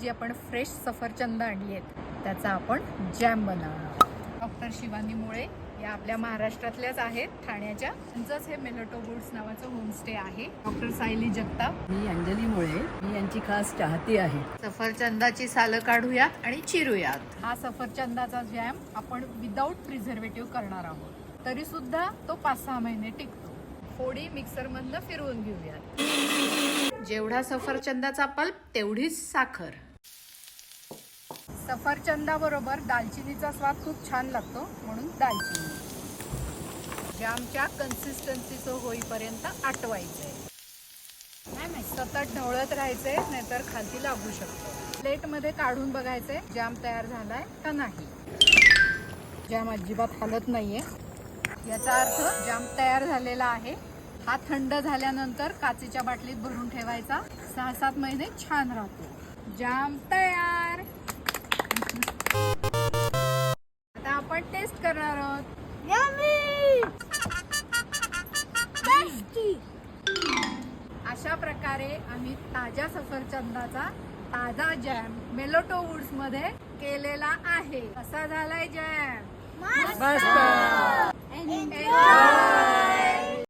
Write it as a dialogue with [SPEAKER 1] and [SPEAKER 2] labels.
[SPEAKER 1] जी आपण फ्रेश सफरचंद आणली आहेत त्याचा आपण जॅम बनवणार डॉक्टर शिवानी मुळे या आपल्या महाराष्ट्रातल्याच आहेत ठाण्याच्या. त्यांचंच हे मेलोटो वुड्स नावाचं होमस्टे आहे. डॉक्टर सायली जगताप.
[SPEAKER 2] मी अंजली मुळे मी यांची खास चाहती आहे.
[SPEAKER 1] सफरचंदाची सालं काढूयात आणि चिरूयात. हा सफरचंदाचा जॅम आपण विदाऊट प्रिझर्वेटिव्ह करणार आहोत. तरी सुद्धा तो पाच सहा महिने टिकतो. फोडी मिक्सर मधनं फिरवून घेऊयात. जेवढा सफरचंदाचा पल्प तेवढीच साखर. सफरचंदाबरोबर दालचिनीचा स्वाद खूप छान लागतो म्हणून दालचिनी. जामच्या कन्सिस्टन्सीचं होईपर्यंत आटवायचंय नाही नाही सतत ढवळत राहायचे नाहीतर खालती लागू शकतो. प्लेटमध्ये काढून बघायचंय जाम तयार झालाय का नाही. जॅम अजिबात हलत नाहीये. याचा अर्थ जाम तयार झालेला आहे. हा थंड झाल्यानंतर काचेच्या बाटलीत भरून ठेवायचा. सहा सात महिने छान राहतो. जाम तयार! आपण टेस्ट करणार आहोत. अशा प्रकारे आम्ही ताज्या सफरचंदाचा ताजा जॅम मेलोटो वुड्समध्ये केलेला आहे. कसा झालाय जॅम
[SPEAKER 2] मस्त!